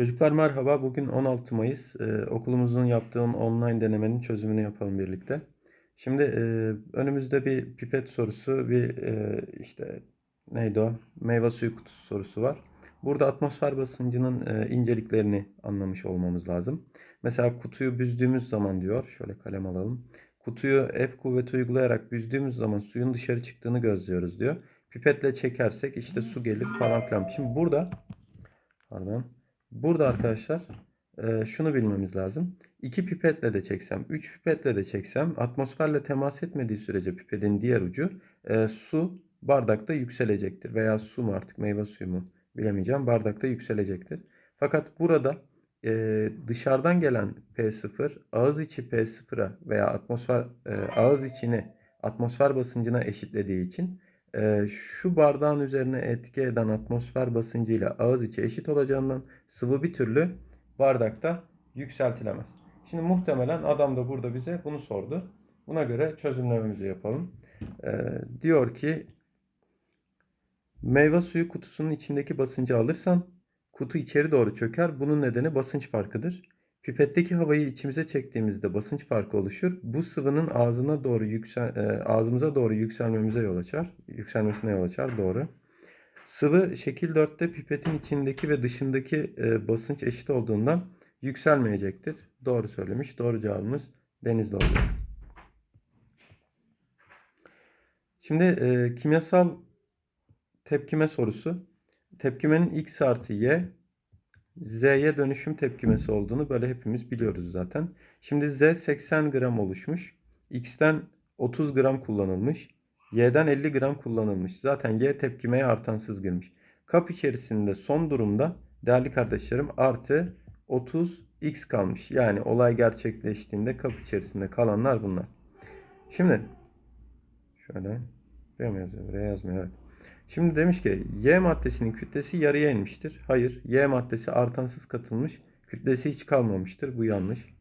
Çocuklar merhaba. Bugün 16 Mayıs. Ee, okulumuzun yaptığı online denemenin çözümünü yapalım birlikte. Şimdi e, önümüzde bir pipet sorusu, bir e, işte neydi o? Meyve suyu kutusu sorusu var. Burada atmosfer basıncının e, inceliklerini anlamış olmamız lazım. Mesela kutuyu büzdüğümüz zaman diyor, şöyle kalem alalım. Kutuyu F kuvveti uygulayarak büzdüğümüz zaman suyun dışarı çıktığını gözlüyoruz diyor. Pipetle çekersek işte su gelir falan filan. Şimdi burada pardon. Burada arkadaşlar e, şunu bilmemiz lazım. 2 pipetle de çeksem, 3 pipetle de çeksem atmosferle temas etmediği sürece pipetin diğer ucu e, su bardakta yükselecektir. Veya su mu artık meyve suyu mu bilemeyeceğim bardakta yükselecektir. Fakat burada e, dışarıdan gelen P0 ağız içi P0'a veya atmosfer e, ağız içini atmosfer basıncına eşitlediği için e, şu bardağın üzerine etki eden atmosfer basıncıyla ağız içi eşit olacağından sıvı bir türlü bardakta yükseltilemez. Şimdi muhtemelen adam da burada bize bunu sordu. Buna göre çözümlememizi yapalım. E, diyor ki meyve suyu kutusunun içindeki basıncı alırsan kutu içeri doğru çöker. Bunun nedeni basınç farkıdır. Pipetteki havayı içimize çektiğimizde basınç farkı oluşur. Bu sıvının ağzına doğru yüksel, e, ağzımıza doğru yükselmemize yol açar. Yükselmesine yol açar. Doğru. Sıvı şekil 4'te pipetin içindeki ve dışındaki e, basınç eşit olduğundan yükselmeyecektir. Doğru söylemiş. Doğru cevabımız Denizli olacak. Şimdi e, kimyasal tepkime sorusu. Tepkimenin x artı y Z'ye dönüşüm tepkimesi olduğunu böyle hepimiz biliyoruz zaten. Şimdi Z 80 gram oluşmuş. X'ten 30 gram kullanılmış. Y'den 50 gram kullanılmış. Zaten Y tepkimeye artansız girmiş. Kap içerisinde son durumda değerli kardeşlerim artı 30 X kalmış. Yani olay gerçekleştiğinde kap içerisinde kalanlar bunlar. Şimdi şöyle buraya mı yazmıyor. Evet. Şimdi demiş ki Y maddesinin kütlesi yarıya inmiştir. Hayır. Y maddesi artansız katılmış. Kütlesi hiç kalmamıştır. Bu yanlış.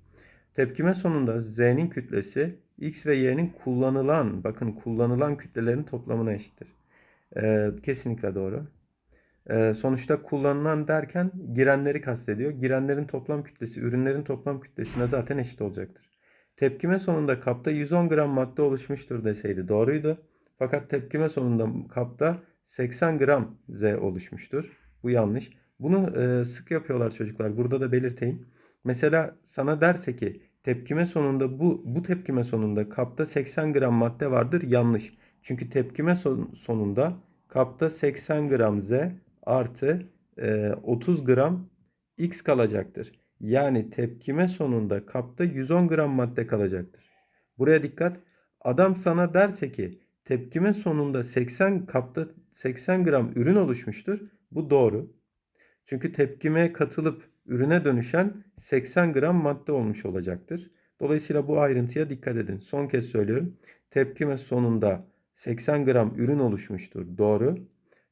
Tepkime sonunda Z'nin kütlesi X ve Y'nin kullanılan, bakın kullanılan kütlelerin toplamına eşittir. Ee, kesinlikle doğru. Ee, sonuçta kullanılan derken girenleri kastediyor. Girenlerin toplam kütlesi ürünlerin toplam kütlesine zaten eşit olacaktır. Tepkime sonunda kapta 110 gram madde oluşmuştur deseydi doğruydu. Fakat tepkime sonunda kapta 80 gram Z oluşmuştur. Bu yanlış. Bunu e, sık yapıyorlar çocuklar. Burada da belirteyim. Mesela sana derse ki tepkime sonunda bu bu tepkime sonunda kapta 80 gram madde vardır. Yanlış. Çünkü tepkime son, sonunda kapta 80 gram Z artı e, 30 gram X kalacaktır. Yani tepkime sonunda kapta 110 gram madde kalacaktır. Buraya dikkat. Adam sana derse ki tepkime sonunda 80 kapta 80 gram ürün oluşmuştur. Bu doğru. Çünkü tepkime katılıp ürüne dönüşen 80 gram madde olmuş olacaktır. Dolayısıyla bu ayrıntıya dikkat edin. Son kez söylüyorum. Tepkime sonunda 80 gram ürün oluşmuştur. Doğru.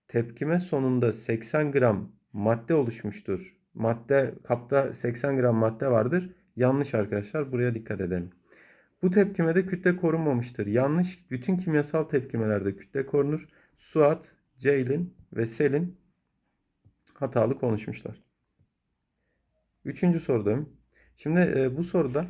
Tepkime sonunda 80 gram madde oluşmuştur. Madde kapta 80 gram madde vardır. Yanlış arkadaşlar. Buraya dikkat edelim. Bu tepkimede kütle korunmamıştır. Yanlış. Bütün kimyasal tepkimelerde kütle korunur. Suat, Ceylin ve Selin hatalı konuşmuşlar. Üçüncü sorudayım. Şimdi e, bu soruda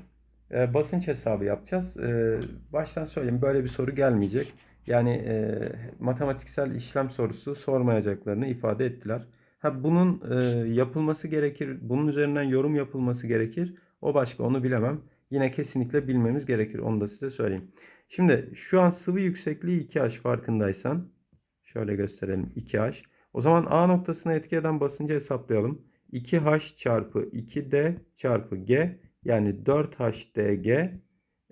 e, basınç hesabı yapacağız. E, baştan söyleyeyim böyle bir soru gelmeyecek. Yani e, matematiksel işlem sorusu sormayacaklarını ifade ettiler. Ha, bunun e, yapılması gerekir, bunun üzerinden yorum yapılması gerekir. O başka onu bilemem. Yine kesinlikle bilmemiz gerekir. Onu da size söyleyeyim. Şimdi şu an sıvı yüksekliği 2H farkındaysan şöyle gösterelim 2H. O zaman A noktasına etki eden basıncı hesaplayalım. 2H çarpı 2D çarpı G yani 4HDG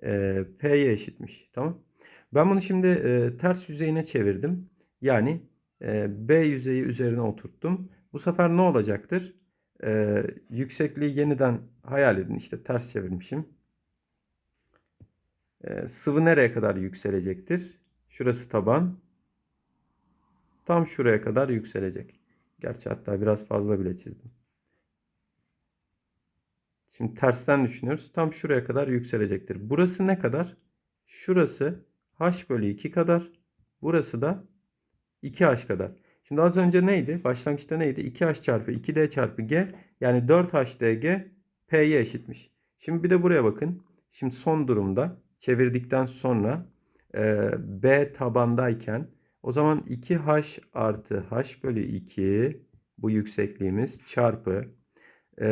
e, P'ye eşitmiş. Tamam. Ben bunu şimdi e, ters yüzeyine çevirdim. Yani e, B yüzeyi üzerine oturttum. Bu sefer ne olacaktır? E, yüksekliği yeniden hayal edin. İşte ters çevirmişim. E, sıvı nereye kadar yükselecektir? Şurası taban. Tam şuraya kadar yükselecek. Gerçi hatta biraz fazla bile çizdim. Şimdi tersten düşünüyoruz. Tam şuraya kadar yükselecektir. Burası ne kadar? Şurası h bölü 2 kadar. Burası da 2h kadar. Şimdi az önce neydi? Başlangıçta neydi? 2H çarpı 2D çarpı G yani 4HDG P'ye eşitmiş. Şimdi bir de buraya bakın. Şimdi son durumda çevirdikten sonra e, B tabandayken o zaman 2H artı H bölü 2 bu yüksekliğimiz çarpı e,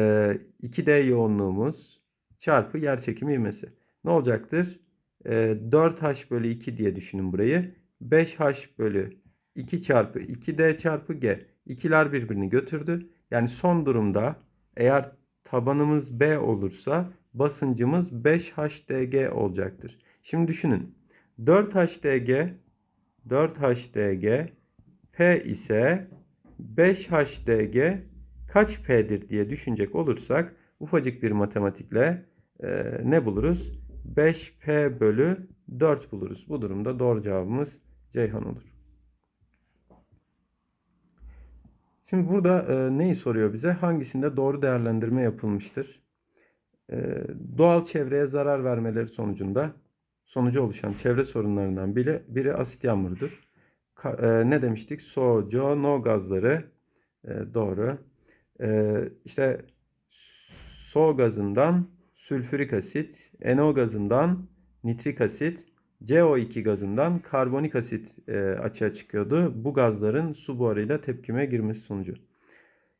2D yoğunluğumuz çarpı yer çekimi ivmesi. Ne olacaktır? E, 4H bölü 2 diye düşünün burayı. 5H bölü 2 çarpı 2D çarpı G. İkiler birbirini götürdü. Yani son durumda eğer tabanımız B olursa basıncımız 5HDG olacaktır. Şimdi düşünün. 4HDG 4HDG P ise 5HDG kaç P'dir diye düşünecek olursak ufacık bir matematikle e, ne buluruz? 5P bölü 4 buluruz. Bu durumda doğru cevabımız Ceyhan olur. Şimdi burada e, neyi soruyor bize? Hangisinde doğru değerlendirme yapılmıştır? Doğal çevreye zarar vermeleri sonucunda sonucu oluşan çevre sorunlarından biri, biri asit yağmurudur. Ka, e, ne demiştik? So, co, no gazları e, doğru. E, işte so gazından sülfürik asit, NO gazından nitrik asit, CO2 gazından karbonik asit e, açığa çıkıyordu. Bu gazların su buharıyla tepkime girmesi sonucu.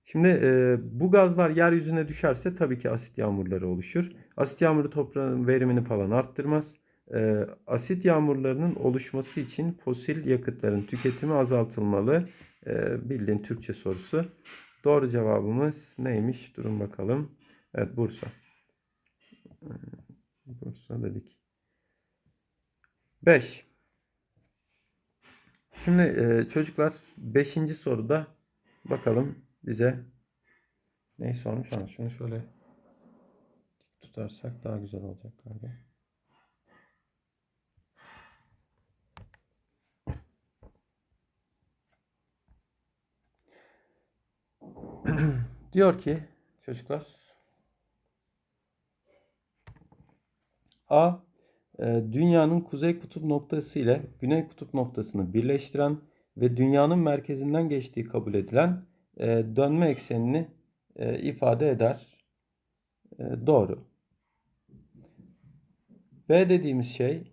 Şimdi e, bu gazlar yeryüzüne düşerse tabii ki asit yağmurları oluşur. Asit yağmuru toprağın verimini falan arttırmaz. E, asit yağmurlarının oluşması için fosil yakıtların tüketimi azaltılmalı. E, bildiğin Türkçe sorusu. Doğru cevabımız neymiş? Durun bakalım. Evet Bursa. E, Bursa dedik. 5. Şimdi e, çocuklar 5. soruda bakalım bize ne sormuş ama şunu şöyle tutarsak daha güzel olacak galiba. Diyor ki çocuklar A e, dünyanın kuzey kutup noktası ile güney kutup noktasını birleştiren ve dünyanın merkezinden geçtiği kabul edilen dönme eksenini e, ifade eder. Doğru. B dediğimiz şey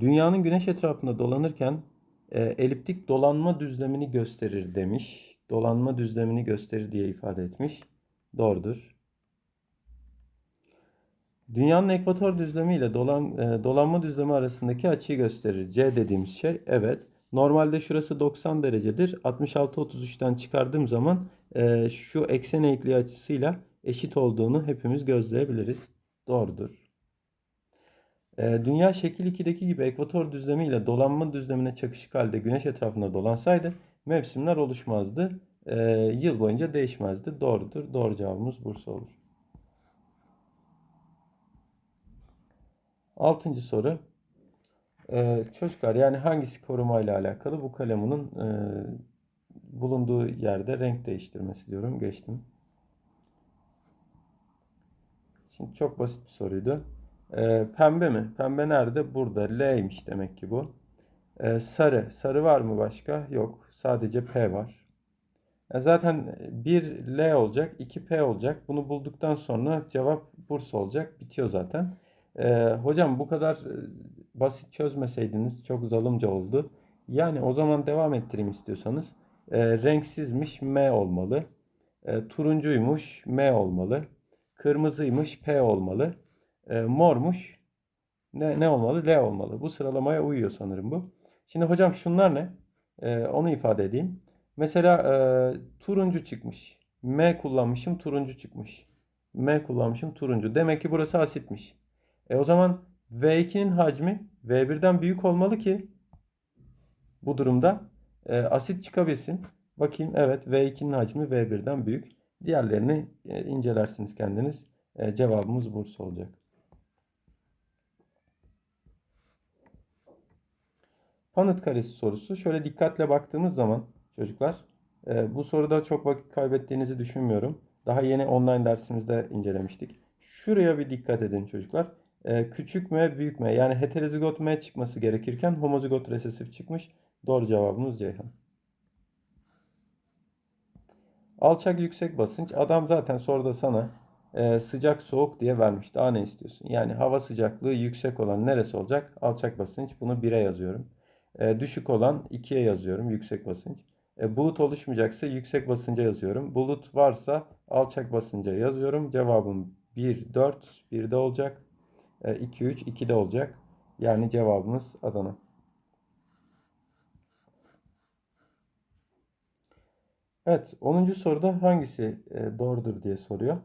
dünyanın güneş etrafında dolanırken eliptik dolanma düzlemini gösterir demiş. Dolanma düzlemini gösterir diye ifade etmiş. Doğrudur. Dünyanın ekvator düzlemi ile dolan, e, dolanma düzlemi arasındaki açıyı gösterir. C dediğimiz şey evet. Normalde şurası 90 derecedir. 66-33'ten çıkardığım zaman e, şu eksen eğikliği açısıyla eşit olduğunu hepimiz gözleyebiliriz. Doğrudur. E, dünya şekil 2'deki gibi ekvator düzlemi ile dolanma düzlemine çakışık halde güneş etrafında dolansaydı mevsimler oluşmazdı. E, yıl boyunca değişmezdi. Doğrudur. Doğru cevabımız Bursa olur. Altıncı soru. Ee, çocuklar yani hangisi koruma ile alakalı? Bu kalemunun e, bulunduğu yerde renk değiştirmesi diyorum. Geçtim. Şimdi çok basit bir soruydu. Ee, pembe mi? Pembe nerede? Burada. L'ymiş demek ki bu. Ee, sarı. Sarı var mı başka? Yok. Sadece P var. E zaten bir L olacak, iki P olacak. Bunu bulduktan sonra cevap Bursa olacak. Bitiyor zaten. Ee, hocam bu kadar basit çözmeseydiniz çok zalimce oldu. Yani o zaman devam ettireyim istiyorsanız. E, renksizmiş M olmalı. E, turuncuymuş M olmalı. Kırmızıymış P olmalı. E, mormuş ne, ne olmalı? L olmalı. Bu sıralamaya uyuyor sanırım bu. Şimdi hocam şunlar ne? E, onu ifade edeyim. Mesela e, turuncu çıkmış. M kullanmışım turuncu çıkmış. M kullanmışım turuncu. Demek ki burası asitmiş. E o zaman V2'nin hacmi V1'den büyük olmalı ki bu durumda e, asit çıkabilsin. Bakayım evet V2'nin hacmi V1'den büyük. Diğerlerini e, incelersiniz kendiniz. E, cevabımız Bursa olacak. Panıt karesi sorusu. Şöyle dikkatle baktığımız zaman çocuklar e, bu soruda çok vakit kaybettiğinizi düşünmüyorum. Daha yeni online dersimizde incelemiştik. Şuraya bir dikkat edin çocuklar e, küçük M büyük M yani heterozigot M çıkması gerekirken homozigot resesif çıkmış. Doğru cevabımız Ceyhan. Alçak yüksek basınç. Adam zaten soruda sana e, sıcak soğuk diye vermiş. Daha ne istiyorsun? Yani hava sıcaklığı yüksek olan neresi olacak? Alçak basınç. Bunu 1'e yazıyorum. E, düşük olan 2'ye yazıyorum. Yüksek basınç. E, bulut oluşmayacaksa yüksek basınca yazıyorum. Bulut varsa alçak basınca yazıyorum. Cevabım 1, 4, 1'de olacak. E, 2, 3, 2'de olacak. Yani cevabımız Adana. Evet, 10. soruda hangisi e, doğrudur diye soruyor.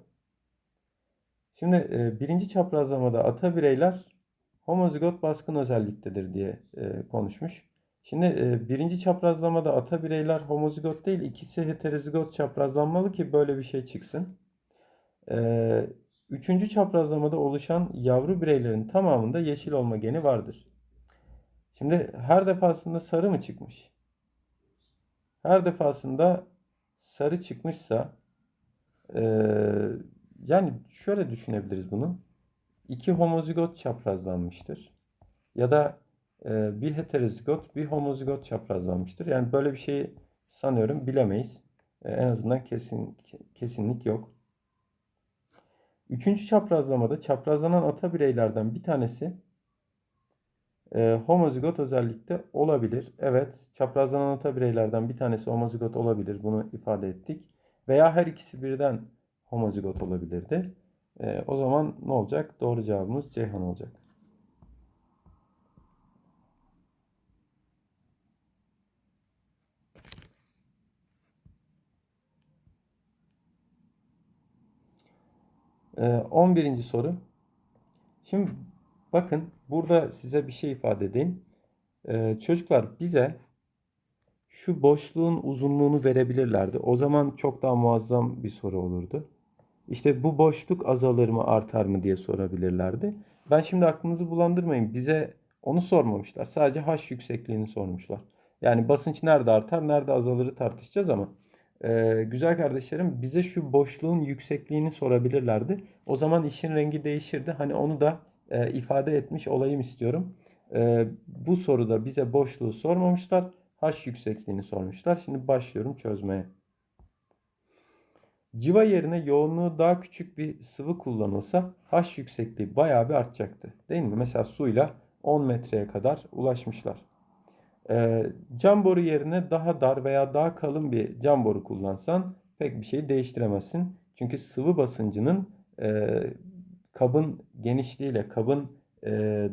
Şimdi e, birinci çaprazlamada ata bireyler homozigot baskın özelliktedir diye e, konuşmuş. Şimdi birinci çaprazlamada ata bireyler homozigot değil, ikisi heterozigot çaprazlanmalı ki böyle bir şey çıksın. Üçüncü çaprazlamada oluşan yavru bireylerin tamamında yeşil olma geni vardır. Şimdi her defasında sarı mı çıkmış? Her defasında sarı çıkmışsa e, yani şöyle düşünebiliriz bunu. İki homozigot çaprazlanmıştır. Ya da e, bir heterozigot, bir homozigot çaprazlanmıştır. Yani böyle bir şeyi sanıyorum bilemeyiz. E, en azından kesin kesinlik yok. Üçüncü çaprazlamada çaprazlanan ata bireylerden bir tanesi e, homozigot özellikte olabilir. Evet, çaprazlanan ata bireylerden bir tanesi homozigot olabilir. Bunu ifade ettik. Veya her ikisi birden homozigot olabilirdi. E, o zaman ne olacak? Doğru cevabımız Ceyhan olacak. 11. soru. Şimdi bakın burada size bir şey ifade edeyim. E, çocuklar bize şu boşluğun uzunluğunu verebilirlerdi. O zaman çok daha muazzam bir soru olurdu. İşte bu boşluk azalır mı artar mı diye sorabilirlerdi. Ben şimdi aklınızı bulandırmayın. Bize onu sormamışlar. Sadece h yüksekliğini sormuşlar. Yani basınç nerede artar, nerede azalırı tartışacağız ama e, güzel kardeşlerim bize şu boşluğun yüksekliğini sorabilirlerdi. O zaman işin rengi değişirdi. Hani onu da e, ifade etmiş olayım istiyorum. E, bu soruda bize boşluğu sormamışlar. H yüksekliğini sormuşlar. Şimdi başlıyorum çözmeye. Civa yerine yoğunluğu daha küçük bir sıvı kullanılsa H yüksekliği bayağı bir artacaktı. Değil mi? Mesela suyla 10 metreye kadar ulaşmışlar. Ee, cam boru yerine daha dar veya daha kalın bir cam boru kullansan pek bir şey değiştiremezsin. Çünkü sıvı basıncının e, kabın genişliğiyle, kabın e,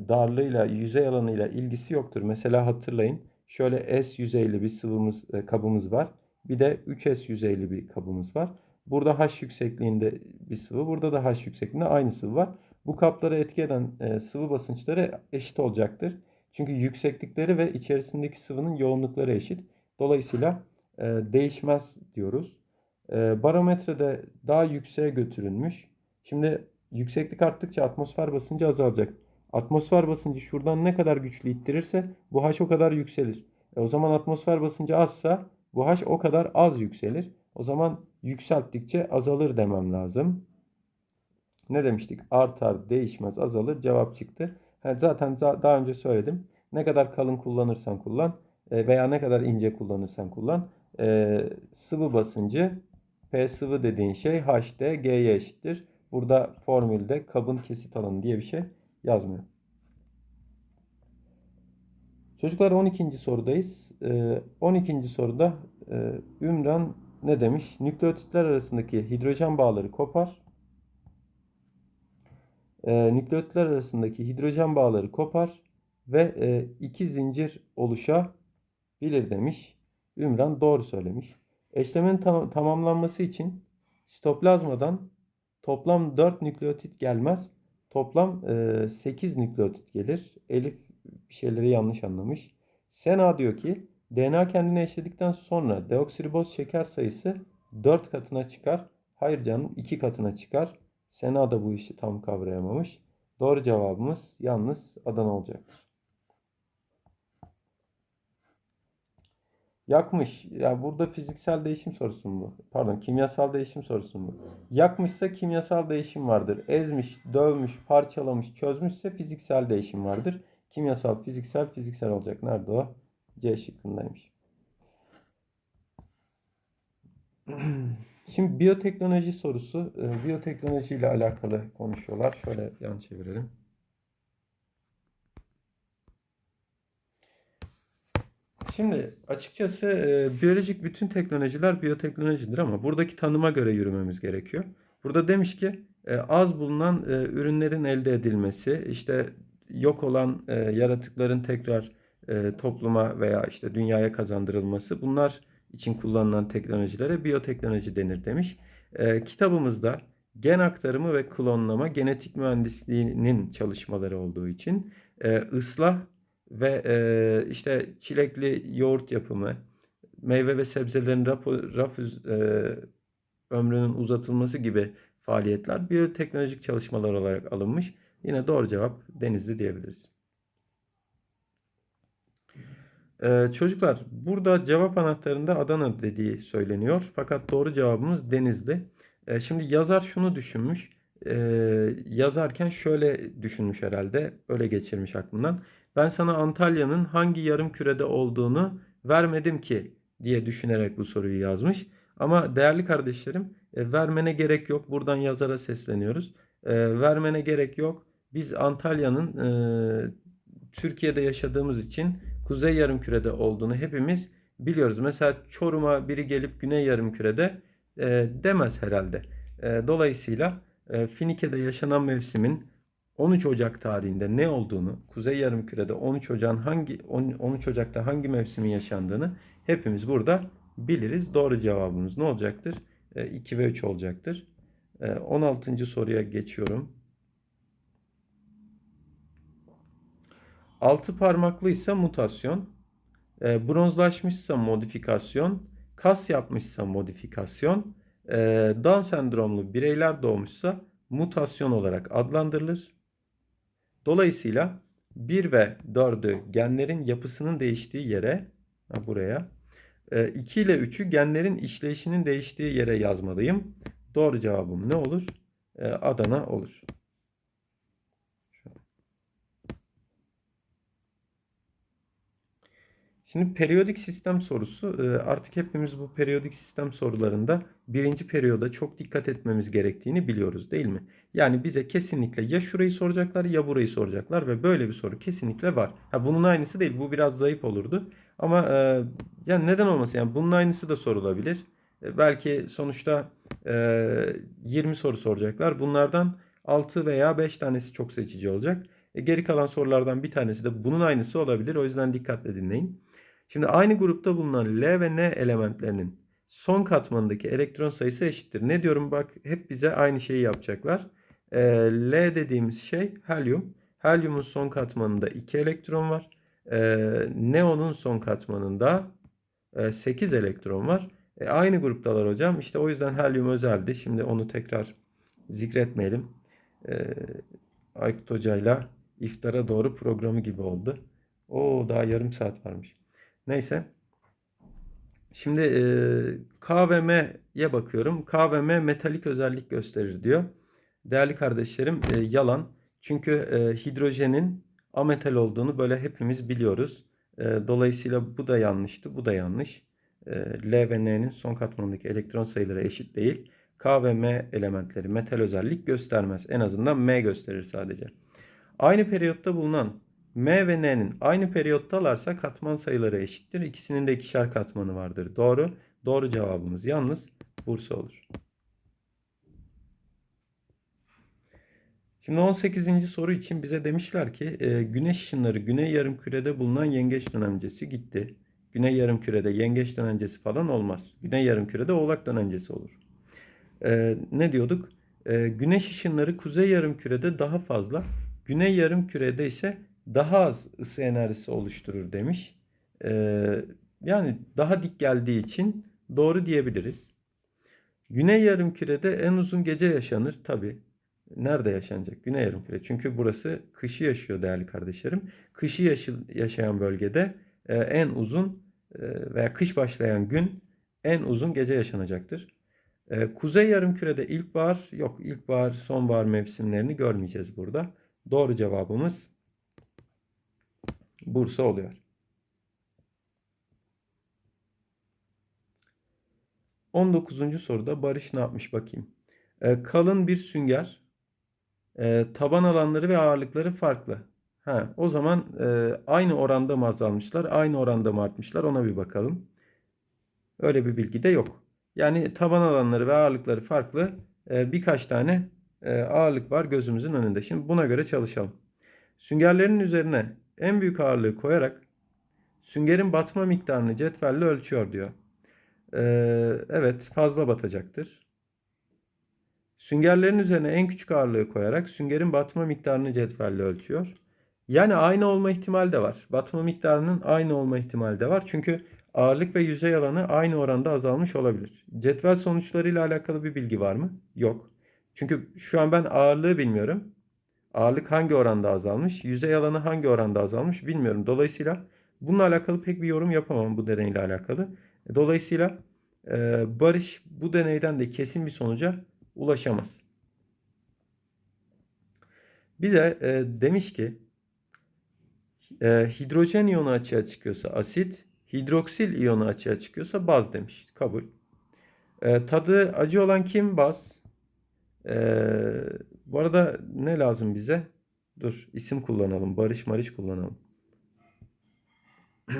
darlığıyla, yüzey alanıyla ilgisi yoktur. Mesela hatırlayın şöyle S yüzeyli bir sıvımız, e, kabımız var. Bir de 3S yüzeyli bir kabımız var. Burada H yüksekliğinde bir sıvı, burada da H yüksekliğinde aynı sıvı var. Bu kaplara etki eden e, sıvı basınçları eşit olacaktır. Çünkü yükseklikleri ve içerisindeki sıvının yoğunlukları eşit. Dolayısıyla e, değişmez diyoruz. E, barometrede daha yükseğe götürülmüş. Şimdi yükseklik arttıkça atmosfer basıncı azalacak. Atmosfer basıncı şuradan ne kadar güçlü ittirirse bu H o kadar yükselir. E, o zaman atmosfer basıncı azsa bu H o kadar az yükselir. O zaman yükselttikçe azalır demem lazım. Ne demiştik? Artar, değişmez, azalır. Cevap çıktı. Zaten daha önce söyledim. Ne kadar kalın kullanırsan kullan e, veya ne kadar ince kullanırsan kullan. E, sıvı basıncı P sıvı dediğin şey HD G'ye eşittir. Burada formülde kabın kesit alanı diye bir şey yazmıyor. Çocuklar 12. sorudayız. 12. Ee, soruda e, Ümran ne demiş? Nükleotitler arasındaki hidrojen bağları kopar. Ee, nükleotitler arasındaki hidrojen bağları kopar ve e, iki zincir oluşabilir demiş. Ümran doğru söylemiş. Eşlemin tam tamamlanması için sitoplazmadan toplam 4 nükleotit gelmez. Toplam e, 8 nükleotit gelir. Elif bir şeyleri yanlış anlamış. Sena diyor ki DNA kendini eşledikten sonra deoksiriboz şeker sayısı 4 katına çıkar. Hayır canım 2 katına çıkar. Sena da bu işi tam kavrayamamış. Doğru cevabımız yalnız Adana olacaktır. Yakmış. Ya burada fiziksel değişim sorusu mu? Pardon, kimyasal değişim sorusu mu? Yakmışsa kimyasal değişim vardır. Ezmiş, dövmüş, parçalamış, çözmüşse fiziksel değişim vardır. Kimyasal, fiziksel, fiziksel olacak. Nerede o? C şıkkındaymış. Şimdi biyoteknoloji sorusu, e, biyoteknoloji ile alakalı konuşuyorlar. Şöyle yan çevirelim. Şimdi açıkçası e, biyolojik bütün teknolojiler biyoteknolojidir ama buradaki tanıma göre yürümemiz gerekiyor. Burada demiş ki e, az bulunan e, ürünlerin elde edilmesi, işte yok olan e, yaratıkların tekrar e, topluma veya işte dünyaya kazandırılması bunlar için kullanılan teknolojilere biyoteknoloji denir demiş. E, kitabımızda gen aktarımı ve klonlama genetik mühendisliğinin çalışmaları olduğu için e, ıslah ve e, işte çilekli yoğurt yapımı, meyve ve sebzelerin raf, raf e, ömrünün uzatılması gibi faaliyetler biyoteknolojik çalışmalar olarak alınmış. Yine doğru cevap Denizli diyebiliriz. Ee, çocuklar burada cevap anahtarında Adana dediği söyleniyor. Fakat doğru cevabımız Denizli. Ee, şimdi yazar şunu düşünmüş. Ee, yazarken şöyle düşünmüş herhalde. Öyle geçirmiş aklından. Ben sana Antalya'nın hangi yarım kürede olduğunu vermedim ki diye düşünerek bu soruyu yazmış. Ama değerli kardeşlerim e, vermene gerek yok. Buradan yazara sesleniyoruz. E, vermene gerek yok. Biz Antalya'nın e, Türkiye'de yaşadığımız için kuzey yarımkürede olduğunu hepimiz biliyoruz. Mesela Çorum'a biri gelip güney yarımkürede e, demez herhalde. E, dolayısıyla e, Finike'de yaşanan mevsimin 13 Ocak tarihinde ne olduğunu, Kuzey Yarımküre'de 13 Ocak'ın hangi 13 Ocak'ta hangi mevsimin yaşandığını hepimiz burada biliriz. Doğru cevabımız ne olacaktır? 2 ve 3 olacaktır. 16. soruya geçiyorum. Altı parmaklıysa mutasyon, e, bronzlaşmışsa modifikasyon, kas yapmışsa modifikasyon, e, Down sendromlu bireyler doğmuşsa mutasyon olarak adlandırılır. Dolayısıyla 1 ve 4'ü genlerin yapısının değiştiği yere, buraya, 2 ile 3'ü genlerin işleyişinin değiştiği yere yazmalıyım. Doğru cevabım ne olur? E, Adana olur. Şimdi periyodik sistem sorusu e, artık hepimiz bu periyodik sistem sorularında birinci periyoda çok dikkat etmemiz gerektiğini biliyoruz değil mi? Yani bize kesinlikle ya şurayı soracaklar ya burayı soracaklar ve böyle bir soru kesinlikle var. Ha, bunun aynısı değil bu biraz zayıf olurdu ama e, yani neden olmasın yani bunun aynısı da sorulabilir. E, belki sonuçta 20 soru soracaklar bunlardan 6 veya 5 tanesi çok seçici olacak. Geri kalan sorulardan bir tanesi de bunun aynısı olabilir o yüzden dikkatle dinleyin. Şimdi aynı grupta bulunan L ve N elementlerinin son katmanındaki elektron sayısı eşittir. Ne diyorum bak hep bize aynı şeyi yapacaklar. E, L dediğimiz şey helyum. Helyumun son katmanında 2 elektron var. E, neonun son katmanında e, 8 elektron var. E, aynı gruptalar hocam. İşte o yüzden helyum özeldi. Şimdi onu tekrar zikretmeyelim. E, Aykut Hoca'yla iftara doğru programı gibi oldu. O daha yarım saat varmış. Neyse. Şimdi e, K bakıyorum. K ve M metalik özellik gösterir diyor. Değerli kardeşlerim e, yalan. Çünkü e, hidrojenin ametal olduğunu böyle hepimiz biliyoruz. E, dolayısıyla bu da yanlıştı. Bu da yanlış. E, L ve N'nin son katmanındaki elektron sayıları eşit değil. K ve M elementleri metal özellik göstermez. En azından M gösterir sadece. Aynı periyotta bulunan M ve N'nin aynı periyottalarsa katman sayıları eşittir. İkisinin de ikişer katmanı vardır. Doğru. Doğru cevabımız yalnız Bursa olur. Şimdi 18. soru için bize demişler ki e, güneş ışınları güney yarımkürede bulunan yengeç dönemcesi gitti. Güney yarımkürede yengeç dönemcesi falan olmaz. Güney yarımkürede oğlak dönemcesi olur. E, ne diyorduk? E, güneş ışınları kuzey yarımkürede daha fazla. Güney yarımkürede ise daha az ısı enerjisi oluşturur demiş. Ee, yani daha dik geldiği için doğru diyebiliriz. Güney yarımkürede en uzun gece yaşanır tabi. Nerede yaşanacak? Güney yarımküre. Çünkü burası kışı yaşıyor değerli kardeşlerim. Kışı yaşayan bölgede e, en uzun e, veya kış başlayan gün en uzun gece yaşanacaktır. E, kuzey yarımkürede ilkbahar yok. İlkbahar, sonbahar mevsimlerini görmeyeceğiz burada. Doğru cevabımız Bursa oluyor. 19. soruda Barış ne yapmış bakayım. E, kalın bir sünger. E, taban alanları ve ağırlıkları farklı. Ha, o zaman e, aynı oranda mı azalmışlar, aynı oranda mı artmışlar ona bir bakalım. Öyle bir bilgi de yok. Yani taban alanları ve ağırlıkları farklı e, birkaç tane e, ağırlık var gözümüzün önünde. Şimdi buna göre çalışalım. Süngerlerin üzerine en büyük ağırlığı koyarak süngerin batma miktarını cetvelle ölçüyor diyor. Ee, evet fazla batacaktır. Süngerlerin üzerine en küçük ağırlığı koyarak süngerin batma miktarını cetvelle ölçüyor. Yani aynı olma ihtimali de var. Batma miktarının aynı olma ihtimali de var. Çünkü ağırlık ve yüzey alanı aynı oranda azalmış olabilir. Cetvel sonuçlarıyla alakalı bir bilgi var mı? Yok. Çünkü şu an ben ağırlığı bilmiyorum. Ağırlık hangi oranda azalmış, yüzey alanı hangi oranda azalmış bilmiyorum. Dolayısıyla bununla alakalı pek bir yorum yapamam bu deneyle alakalı. Dolayısıyla e, Barış bu deneyden de kesin bir sonuca ulaşamaz. Bize e, demiş ki e, hidrojen iyonu açığa çıkıyorsa asit, hidroksil iyonu açığa çıkıyorsa baz demiş. Kabul. E, tadı acı olan kim? Baz. E, bu arada ne lazım bize? Dur isim kullanalım. Barış Marış kullanalım.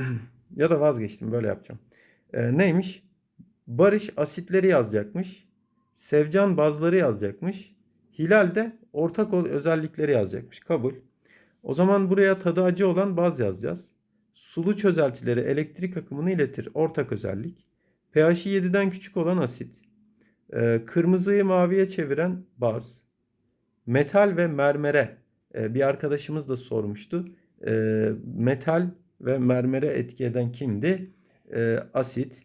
ya da vazgeçtim böyle yapacağım. E, neymiş? Barış asitleri yazacakmış. Sevcan bazları yazacakmış. Hilal de ortak özellikleri yazacakmış. Kabul. O zaman buraya tadı acı olan baz yazacağız. Sulu çözeltileri elektrik akımını iletir. Ortak özellik. pH'i 7'den küçük olan asit. Ee, kırmızıyı maviye çeviren baz. Metal ve mermere. Ee, bir arkadaşımız da sormuştu. Ee, metal ve mermere etki eden kimdi? Asit.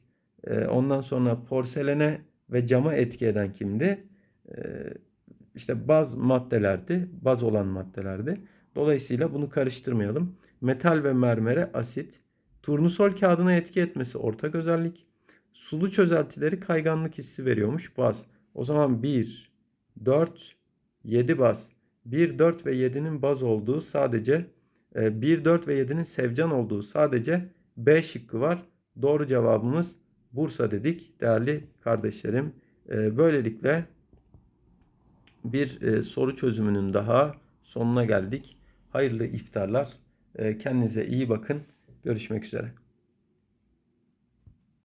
Ondan sonra porselene ve cama etki eden kimdi? İşte baz maddelerdi. Baz olan maddelerdi. Dolayısıyla bunu karıştırmayalım. Metal ve mermere asit. Turnusol kağıdına etki etmesi ortak özellik. Sulu çözeltileri kayganlık hissi veriyormuş baz. O zaman 1, 4, 7 baz. 1, 4 ve 7'nin baz olduğu sadece 1, 4 ve 7'nin sevcan olduğu sadece B şıkkı var. Doğru cevabımız Bursa dedik değerli kardeşlerim. Böylelikle bir e, soru çözümünün daha sonuna geldik. Hayırlı iftarlar. E, kendinize iyi bakın. Görüşmek üzere.